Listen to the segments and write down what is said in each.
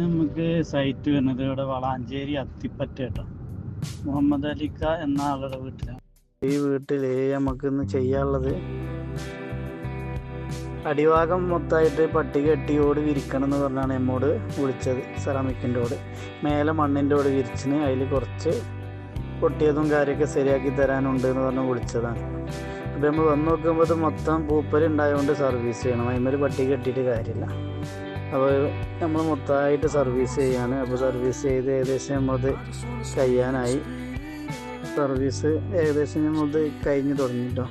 നമുക്ക് സൈറ്റ് വരുന്നത് ഇവിടെ വളാഞ്ചേരി അത്തിപ്പറ്റ കേട്ടോ. മുഹമ്മദ് അലിക്ക എന്ന ആളുടെ വീട്ടിലാണ്. ഈ വീട്ടിൽ നമുക്ക് ഇന്ന് ചെയ്യാനുള്ളത് അടിഭാഗം മൊത്തമായിട്ട് പട്ടി കെട്ടിയോട് വിരിക്കണം എന്ന് പറഞ്ഞാണ് നമ്മോട് വിളിച്ചത് സെറാമിക്കിന്റെ ഓട്. മേലെ മണ്ണിന്റെ ഓട് വിരിച്ചിന് അതിൽ കുറച്ച് പൊട്ടിയതും കാര്യമൊക്കെ ശരിയാക്കി തരാനുണ്ട് എന്ന് പറഞ്ഞ് വിളിച്ചതാണ്. അപ്പോൾ നമ്മൾ വന്ന് നോക്കുമ്പോൾ മൊത്തം പൂപ്പൽ ഉണ്ടായതുകൊണ്ട് സർവീസ് ചെയ്യണം. അതിന്മേൽ പട്ടി കെട്ടിയിട്ട് കാര്യമില്ല. അപ്പോൾ നമ്മൾ മൊത്തമായിട്ട് സർവീസ് ചെയ്യാണ്. അപ്പോൾ സർവീസ് ചെയ്ത് ഏകദേശം നമ്മളത് കഴിയാനായി. സർവീസ് ഏകദേശം നമ്മളത് കഴിഞ്ഞ് തുടങ്ങിട്ടോ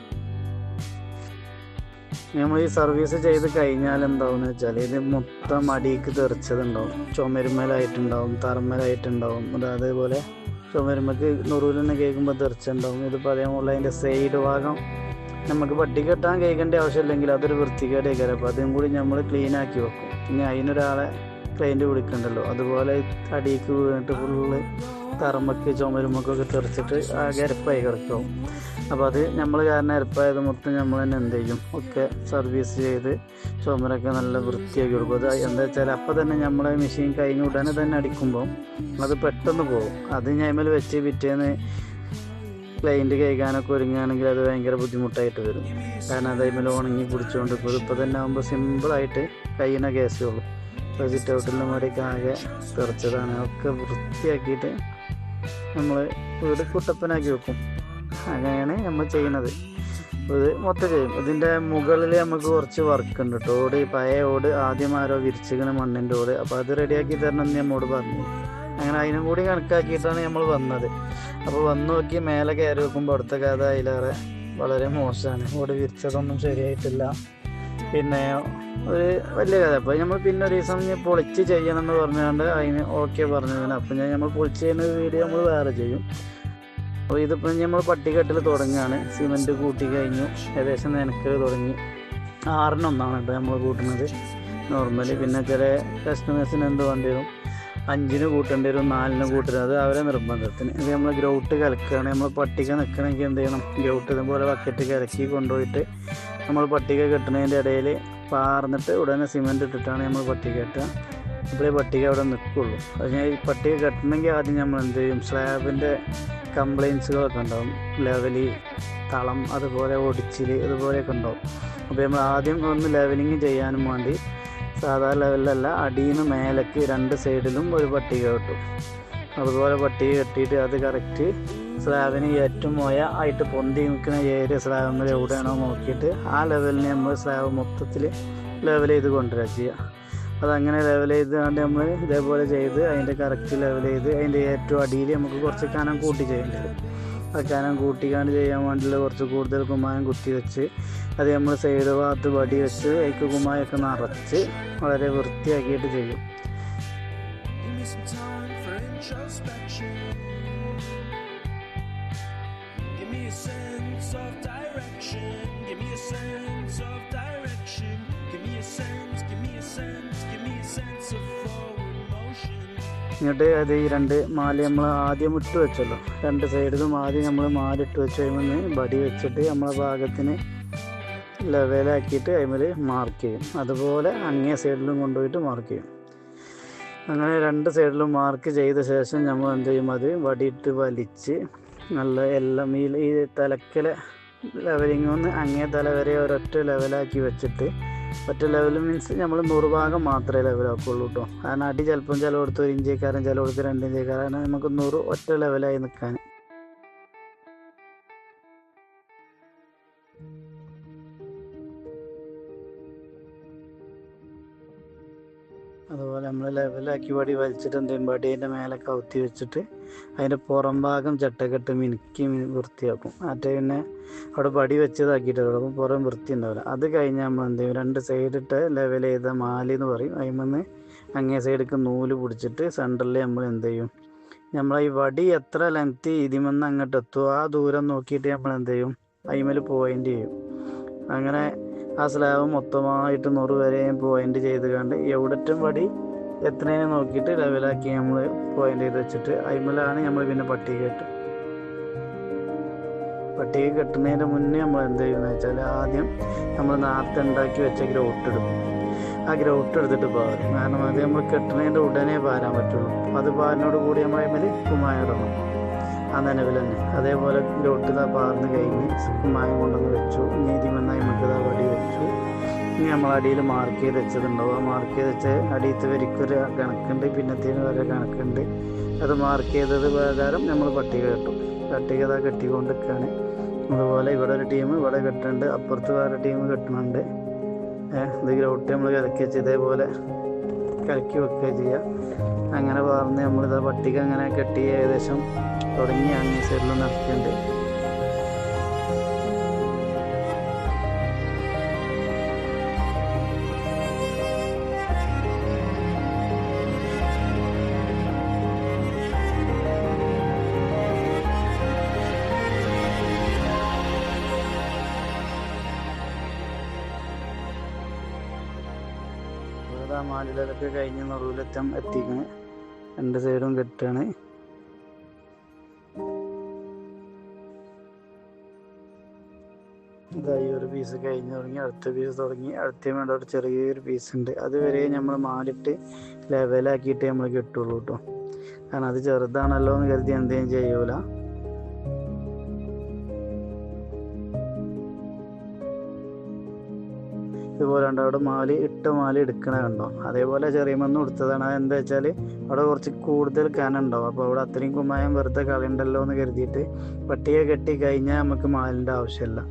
നമ്മൾ ഈ സർവീസ് ചെയ്ത് കഴിഞ്ഞാൽ എന്താവുമെന്ന് വെച്ചാൽ ഇത് മൊത്തം അടിയിക്ക് തെറിച്ചതുണ്ടാവും. ചുമരുമലായിട്ടുണ്ടാവും തറമേലായിട്ടുണ്ടാവും. അത് അതേപോലെ ചുമരുമക്ക് നുറൂലെന്ന് കേൾക്കുമ്പോൾ തെറിച്ചുണ്ടാവും. ഇതിപ്പോൾ അതേപോലെ അതിന്റെ സൈഡ് ഭാഗം നമുക്ക് പട്ടി കെട്ടാൻ കേൾക്കേണ്ട ആവശ്യമില്ലെങ്കിൽ അതൊരു വൃത്തികേടേക്കാരം അപ്പോൾ അതും കൂടി നമ്മൾ ക്ലീൻ ആക്കി വെക്കും. ഇനി അതിനൊരാളെ ക്ലൈന്റ് വിളിക്കണ്ടല്ലോ. അതുപോലെ അടിയിക്ക് വീണിട്ട് ഫുള്ള് തറമ്പൊക്കെ ചുമരുമൊക്കെ തെറിച്ചിട്ട് ആകെ അരപ്പായി കിടക്കും. അപ്പോൾ അത് നമ്മൾ കാരണം അരപ്പായത് മൊത്തം നമ്മൾ തന്നെ എന്ത് ചെയ്യും? ഒക്കെ സർവീസ് ചെയ്ത് ചുമരൊക്കെ നല്ല വൃത്തിയാക്കി കൊടുക്കും. അത് എന്താ വെച്ചാൽ അപ്പോൾ തന്നെ നമ്മളെ മെഷീൻ കഴിഞ്ഞ ഉടനെ തന്നെ അടിക്കുമ്പോൾ അത് പെട്ടെന്ന് പോകും. അത് ഞമ്മൽ വെച്ച് പിറ്റേന്ന് ക്ലൈന്റ് കേൾക്കാനൊക്കെ ഒരുങ്ങുകയാണെങ്കിൽ അത് ഭയങ്കര ബുദ്ധിമുട്ടായിട്ട് വരും. കാരണം അതേ അതിൽ ഉണങ്ങി പിടിച്ചുകൊണ്ട് ഇപ്പോൾ ഇപ്പോൾ തന്നെ ആകുമ്പോൾ സിമ്പിളായിട്ട് കയ്യുന്ന കേസേ ഉള്ളൂ. ഇപ്പോൾ സിറ്റ് ഔട്ടിലും അവിടെയൊക്കെ ആകെ തെറിച്ചതാണ്. ഒക്കെ വൃത്തിയാക്കിയിട്ട് നമ്മൾ വീട് കുട്ടപ്പനാക്കി വെക്കും. അങ്ങനെയാണ് നമ്മൾ ചെയ്യുന്നത്. ഇത് മൊത്തം ചെയ്യും. ഇതിന്റെ മുകളിൽ നമുക്ക് കുറച്ച് വർക്ക് ഉണ്ട് കേട്ടോ ഓട് പഴയ ഓട് ആദ്യം ആരോ വിരിച്ചിരിക്കുന്ന മണ്ണിന്റെ ഓട്. അപ്പോൾ അത് റെഡിയാക്കി തരണം എന്ന് നമ്മോട് പറഞ്ഞു. അങ്ങനെ അതിനും കൂടി കണക്കാക്കിയിട്ടാണ് നമ്മൾ വന്നത്. അപ്പോൾ വന്ന് നോക്കി മേലെ കയറി വെക്കുമ്പോൾ അടുത്ത കഥ അതിലേറെ വളരെ മോശമാണ്. ഓട് വിരിച്ചതൊന്നും ശരിയായിട്ടില്ല. പിന്നെ ഒരു വലിയ കഥ. അപ്പോൾ നമ്മൾ പിന്നെ ഒരു ദിവസം ഇനി പൊളിച്ച് ചെയ്യണം എന്ന് പറഞ്ഞുകൊണ്ട് അതിന് ഓക്കെ പറഞ്ഞതിന് അപ്പം ഞാൻ നമ്മൾ പൊളിച്ച് ചെയ്യുന്ന വീഡിയോ നമ്മൾ വേറെ ചെയ്യും. അപ്പോൾ ഇതിപ്പോൾ നമ്മൾ പട്ടിക്കെട്ടിൽ തുടങ്ങുകയാണ്. സിമെന്റ് കൂട്ടി കഴിഞ്ഞു. ഏകദേശം നിനക്കൽ തുടങ്ങി. ആറിനൊന്നാണ് കേട്ടോ നമ്മൾ കൂട്ടുന്നത്. നോർമലി പിന്നെ ചില കസ്റ്റമേഴ്സിന് എന്ത് വേണ്ടി വരും? അഞ്ചിന് കൂട്ടേണ്ടി വരും നാലിന് കൂട്ടരുത് അത് അവരെ നിർബന്ധത്തിന്. ഇത് നമ്മൾ ഗ്രൗട്ട് കലക്കുകയാണ് നമ്മൾ പട്ടിക നിൽക്കണമെങ്കിൽ എന്ത് ചെയ്യണം? ഗ്രൗട്ട് ഇതുപോലെ ബക്കറ്റ് കലക്കി കൊണ്ടുപോയിട്ട് നമ്മൾ പട്ടിക കെട്ടുന്നതിന്റെ ഇടയിൽ പാർന്നിട്ട് ഉടനെ സിമെന്റ് ഇട്ടിട്ടാണ് നമ്മൾ പട്ടിക കെട്ടുക. ഈ പട്ടിക അവിടെ നിൽക്കുള്ളൂ അത് ഞാൻ ഈ പട്ടിക കെട്ടണമെങ്കിൽ ആദ്യം നമ്മൾ എന്ത് ചെയ്യും? സ്ലാബിന്റെ കംപ്ലയിൻസുകളൊക്കെ ഉണ്ടാവും. ലെവലി തളം അതുപോലെ ഒടിച്ചിൽ ഇതുപോലെയൊക്കെ ഉണ്ടാവും. അപ്പോൾ നമ്മൾ ആദ്യം ഒന്ന് ലെവലിങ് ചെയ്യാനും വേണ്ടി സാധാ ലെവലിലല്ല അടിയിൽ നിന്ന് മേലേക്ക് രണ്ട് സൈഡിലും ഒരു പട്ടിക കെട്ടും. അതുപോലെ പട്ടിക കെട്ടിയിട്ട് അത് കറക്റ്റ് സ്ലാബിന് ഏറ്റവും മോയ ആയിട്ട് പൊന്തി നിൽക്കുന്ന ഏരിയ സ്ലാബ് നമ്മൾ എവിടെയാണോ നോക്കിയിട്ട് ആ ലെവലിന് നമ്മൾ സ്ലാബ് മൊത്തത്തിൽ ലെവൽ ചെയ്ത് കൊണ്ടുവരിക ചെയ്യുക അതങ്ങനെ ലെവൽ ചെയ്തുകൊണ്ട് നമ്മൾ ഇതേപോലെ ചെയ്ത് അതിന്റെ കറക്റ്റ് ലെവൽ ചെയ്ത് അതിന്റെ ഏറ്റവും അടിയിൽ നമുക്ക് കുറച്ച് കനം കൂട്ടി ചെയ്യേണ്ടി വരും. ആ കനം കൂട്ടിക്കാണ്ട് ചെയ്യാൻ വേണ്ടിയുള്ള കുറച്ച് കൂടുതൽ കുമ്മായം കുത്തി വെച്ച് അത് നമ്മൾ സൈഡ് ഭാഗത്ത് വടി വെച്ച് അതിക്ക് കുമ്മായൊക്കെ നിറച്ച് വളരെ വൃത്തിയാക്കിയിട്ട് ചെയ്യും Give me a sense of direction. Give me a sense of എന്നിട്ട് അത് ഈ രണ്ട് മാല നമ്മൾ ആദ്യം ഇട്ട് വെച്ചല്ലോ. രണ്ട് സൈഡിലും ആദ്യം നമ്മൾ മാലിട്ട് വെച്ച് കഴിയുമ്പോൾ ബടി വെച്ചിട്ട് നമ്മളെ ഭാഗത്തിന് ലെവലാക്കിയിട്ട് അതിമേൽ മാർക്ക് ചെയ്യും. അതുപോലെ അങ്ങേ സൈഡിലും കൊണ്ടുപോയിട്ട് മാർക്ക് ചെയ്യും. അങ്ങനെ രണ്ട് സൈഡിലും മാർക്ക് ചെയ്ത ശേഷം നമ്മൾ എന്ത് ചെയ്യും? അത് വടിയിട്ട് വലിച്ച് നല്ല എല്ലാം ഈ തലക്കലെ ലെവലിംഗ് ഒന്ന് അങ്ങേ തല വരെ ഒരൊറ്റ ലെവലാക്കി വെച്ചിട്ട് ഒറ്റ ലെവൽ മീൻസ് നമ്മൾ നൂറ് ഭാഗം മാത്രമേ ലെവലാക്കുള്ളൂ കേട്ടോ കാരണം അടി ചിലപ്പം ചിലവിടത്ത് ഒരു ഇഞ്ചിക്കാരൻ ചിലവിടത്ത് രണ്ട് ഇഞ്ചേക്കാരൻ നമുക്ക് നൂറ് ഒറ്റ ലെവലായി നിൽക്കാൻ. അതുപോലെ നമ്മൾ ലെവലാക്കി വടി വലിച്ചിട്ട് എന്ത് ചെയ്യും? വടീന്റെ മേലെ കവുത്തി വെച്ചിട്ട് അതിന്റെ പുറം ഭാഗം ചട്ടക്കെട്ട് മിനുക്കി വൃത്തിയാക്കും. മറ്റേ പിന്നെ അവിടെ പടി വെച്ചതാക്കിയിട്ട് അപ്പം പുറം വൃത്തി ഉണ്ടാവില്ല. അത് കഴിഞ്ഞ് നമ്മൾ എന്ത് ചെയ്യും? രണ്ട് സൈഡിട്ട് ലെവൽ ചെയ്ത മാലി എന്ന് പറയും. അതിമെന്ന് അങ്ങേ സൈഡിലേക്ക് നൂൽ പിടിച്ചിട്ട് സെന്ററിൽ നമ്മൾ എന്ത് ചെയ്യും? നമ്മൾ ഈ വടി എത്ര ലെങ്ത് ഇതിമെന്ന് അങ്ങോട്ട് എത്തുമോ ആ ദൂരം നോക്കിയിട്ട് നമ്മൾ എന്ത് ചെയ്യും? അതിമേൽ പോയിന്റ് ചെയ്യും. അങ്ങനെ ആ സ്ലാബ് മൊത്തമായിട്ട് നൂറ് വരെയും പോയിന്റ് ചെയ്ത് കണ്ട് എവിടറ്റും വടി എത്രയും നോക്കിയിട്ട് ലെവലാക്കി നമ്മൾ പോയിന്റ് ചെയ്ത് വെച്ചിട്ട് അതിമലാണ് നമ്മൾ പിന്നെ പട്ടിക കെട്ടും പട്ടിക കെട്ടുന്നതിന് മുന്നേ നമ്മൾ എന്ത് ചെയ്യുന്നത് വെച്ചാൽ ആദ്യം നമ്മൾ നേരത്തെ ഉണ്ടാക്കി വെച്ച ഗ്രൗട്ട് എടുക്കും ആ ഗ്രൗട്ട് എടുത്തിട്ട് പാരും. കാരണം അത് നമ്മൾ കെട്ടുന്നതിന്റെ ഉടനെ പാരാൻ പറ്റുള്ളൂ. അത് പാരിനോട് കൂടി നമ്മൾ അതിൽ കുമ്മായം ഇടണം. ആ തന്നെ. അതേപോലെ ലോട്ടിത പാർന്ന് കഴിഞ്ഞ് കുമ്മായം കൊണ്ടുവന്ന് വെച്ചു. നീതിമെന്നായി ഇതാ വടി വെച്ചു. ഇനി നമ്മൾ അടിയിൽ മാർക്ക് ചെയ്ത് വെച്ചതുണ്ടാവും ആ മാർക്ക് ചെയ്ത് വെച്ച് അടിയത്തെ വരിക്കൊരു കണക്കുണ്ട്. പിന്നത്തേന് വരെ കണക്കുണ്ട്. അത് മാർക്ക് ചെയ്തത് പ്രകാരം നമ്മൾ പട്ടിക കെട്ടും. പട്ടിക ഇതാ കെട്ടിക്കൊണ്ട് നിൽക്കുകയാണ് അതുപോലെ ഇവിടെ ഒരു ടീം ഇവിടെ കെട്ടുന്നുണ്ട് അപ്പുറത്ത് വേറെ ടീം കെട്ടുന്നുണ്ട് ഇത് ഗ്രൗട്ട് നമ്മൾ കിടക്കി വെച്ച് ഇതേപോലെ കലക്കി വെക്കുക ചെയ്യുക അങ്ങനെ പറഞ്ഞ് നമ്മളിത് പട്ടിക അങ്ങനെ കെട്ടി ഏകദേശം തുടങ്ങി. അങ്ങേ സൈഡിൽ നടത്തിയിട്ടുണ്ട്. ഇവിടെ മാലിലൊക്കെ കഴിഞ്ഞ് നെറുവിലെത്താൻ എത്തിക്കണ്. രണ്ട് സൈഡും കെട്ടാണ്. ഇതായി ഒരു പീസ് കഴിഞ്ഞ് തുടങ്ങി അടുത്ത പീസ് തുടങ്ങി. അടുത്ത വേണ്ട ഒരു ചെറിയൊരു പീസ് ഉണ്ട്. അതുവരെ നമ്മൾ മാലിട്ട് ലെവലാക്കിയിട്ടേ നമ്മൾ കെട്ടുള്ളൂ കേട്ടോ കാരണം അത് ചെറുതാണല്ലോ എന്ന് കരുതി എന്തെങ്കിലും ചെയ്യൂല. ഇതുപോലെ ഉണ്ട് അവിടെ മാല ഇട്ട് മാല എടുക്കണ കണ്ടോ? അതേപോലെ ചെറിയ മണ്ണ് കൊടുത്തതാണ് എന്താ വെച്ചാൽ അവിടെ കുറച്ച് കൂടുതൽ കനുണ്ടാവും അപ്പോൾ അവിടെ അത്രയും കുമ്മായം വെറുതെ കളയണ്ടല്ലോ എന്ന് കരുതിയിട്ട് പട്ടിക കെട്ടി കഴിഞ്ഞാൽ നമുക്ക് മാലിന്റെ ആവശ്യമില്ല.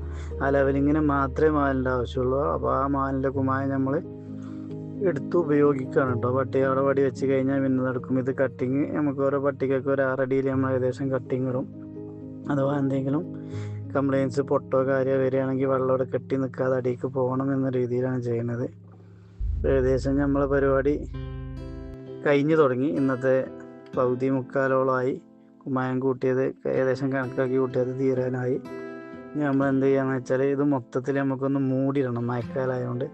ആ ലെവലിങ്ങിന് മാത്രമേ മാലിന്റെ ആവശ്യമുള്ളൂ. അപ്പോൾ ആ മാലിന്റെ കുമ്മായം നമ്മൾ എടുത്ത് ഉപയോഗിക്കുകയാണ് കേട്ടോ. പട്ടി അവിടെ വടി വെച്ച് കഴിഞ്ഞാൽ പിന്നെ നടക്കും. ഇത് കട്ടിങ് നമുക്ക് ഓരോ പട്ടിക്കൊക്കെ ഒരു ആറടിയിൽ നമ്മൾ ഏകദേശം കട്ടിങ് ഇടും. അഥവാ എന്തെങ്കിലും കംപ്ലയിൻസ് പൊട്ടോ കാര്യമോ വരികയാണെങ്കിൽ വെള്ളം അവിടെ കെട്ടി നിൽക്കാതെ അടിയിലേക്ക് പോകണം എന്ന രീതിയിലാണ് ചെയ്യുന്നത്. ഏകദേശം നമ്മളെ പരിപാടി കഴിഞ്ഞു തുടങ്ങി. ഇന്നത്തെ പകുതി മുക്കാലോളമായി കുമ്മായം കൂട്ടിയത് ഏകദേശം കണക്കാക്കി കൂട്ടിയത് തീരാനായി. ഇനി നമ്മൾ എന്ത് ചെയ്യാന്ന് വെച്ചാൽ ഇത് മൊത്തത്തിൽ നമുക്കൊന്ന് മൂടിയിടണം മഴക്കാലമായതുകൊണ്ട്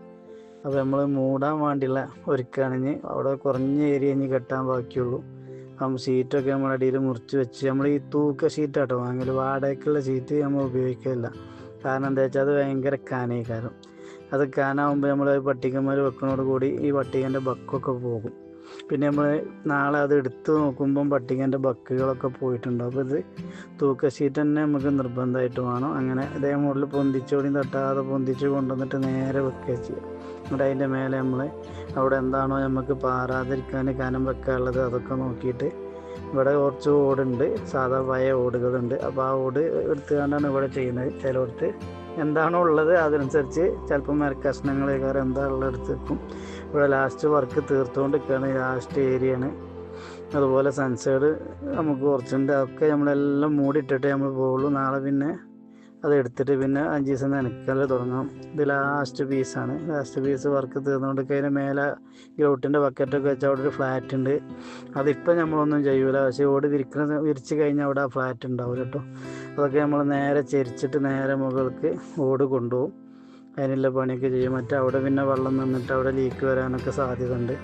അപ്പോൾ നമ്മൾ മൂടാൻ വേണ്ടിയുള്ള ഒരുക്കാണിഞ്ഞ് അവിടെ കുറഞ്ഞ ഏരിയ ഇനി കെട്ടാൻ ബാക്കിയുള്ളൂ. ഷീറ്റൊക്കെ നമ്മുടെ അടിയിൽ മുറിച്ച് വെച്ച് നമ്മൾ ഈ തൂക്ക ഷീറ്റാട്ടോ വാങ്ങൽ വാടകയ്ക്കുള്ള ഷീറ്റ് നമ്മൾ ഉപയോഗിക്കില്ല കാരണം എന്താ വെച്ചാൽ അത് ഭയങ്കര കാനേക്കാരം. അത് കാനാവുമ്പോൾ നമ്മൾ പട്ടികന്മാർ വെക്കുന്നതോട് കൂടി ഈ പട്ടികന്റെ ബക്കൊക്കെ പോകും. പിന്നെ നമ്മൾ നാളെ അത് എടുത്ത് നോക്കുമ്പം പട്ടികന്റെ ബക്കുകളൊക്കെ പോയിട്ടുണ്ട് അപ്പോൾ ഇത് തൂക്ക ഷീറ്റ് തന്നെ നമുക്ക് നിർബന്ധമായിട്ട് വേണം. അങ്ങനെ ഇതേ മുകളിൽ പൊന്തിച്ചോടിയും തട്ടാതെ പൊന്തിച്ച് കൊണ്ടുവന്നിട്ട് നേരെ വെക്കുക ചെയ്യുക. എന്നിട്ട് അതിന്റെ മേലെ നമ്മൾ അവിടെ എന്താണോ നമുക്ക് പാറാതിരിക്കാൻ കനം വെക്കാനുള്ളത് അതൊക്കെ നോക്കിയിട്ട് ഇവിടെ കുറച്ച് ഓടുണ്ട്. സാധാ പഴയ ഓടുകളുണ്ട്. അപ്പോൾ ആ ഓട് എടുത്തുകൊണ്ടാണ് ഇവിടെ ചെയ്യുന്നത്. ചിലയിടത്ത് എന്താണോ ഉള്ളത് അതനുസരിച്ച് ചിലപ്പോൾ മരക്കഷ്ണങ്ങളേക്കാരം എന്താ ഉള്ളത് ഇവിടെ ലാസ്റ്റ് വർക്ക് തീർത്തുകൊണ്ട് നിൽക്കുകയാണ് ലാസ്റ്റ് ഏരിയയാണ് അതുപോലെ സൺസൈഡ് നമുക്ക് കുറച്ചുണ്ട്. അതൊക്കെ നമ്മളെല്ലാം മൂടിയിട്ടിട്ടേ നമ്മൾ പോകുള്ളൂ നാളെ പിന്നെ അത് എടുത്തിട്ട് പിന്നെ അഞ്ച് ദിവസം നനക്കൽ തുടങ്ങാം. ഇത് ലാസ്റ്റ് പീസാണ് ലാസ്റ്റ് പീസ് വർക്ക് തീർന്നുകൊണ്ട് കഴിഞ്ഞാൽ മേലെ ഗ്രൗട്ടിന്റെ ബക്കറ്റൊക്കെ വെച്ച് അവിടെ ഒരു ഫ്ലാറ്റ് ഉണ്ട് അതിപ്പോൾ നമ്മളൊന്നും ചെയ്യൂല. പക്ഷേ ഓട് വിരിക്കുന്ന വിരിച്ച് കഴിഞ്ഞാൽ അവിടെ ആ ഫ്ലാറ്റ് ഉണ്ടാവില്ല കേട്ടോ അതൊക്കെ നമ്മൾ നേരെ ചെരിച്ചിട്ട് നേരെ മുകൾക്ക് ഓട് കൊണ്ടുപോകും. അതിനുള്ള പണിയൊക്കെ ചെയ്യും. മറ്റേ അവിടെ പിന്നെ വെള്ളം നിന്നിട്ട് അവിടെ ലീക്ക് വരാനൊക്കെ സാധ്യത ഉണ്ട്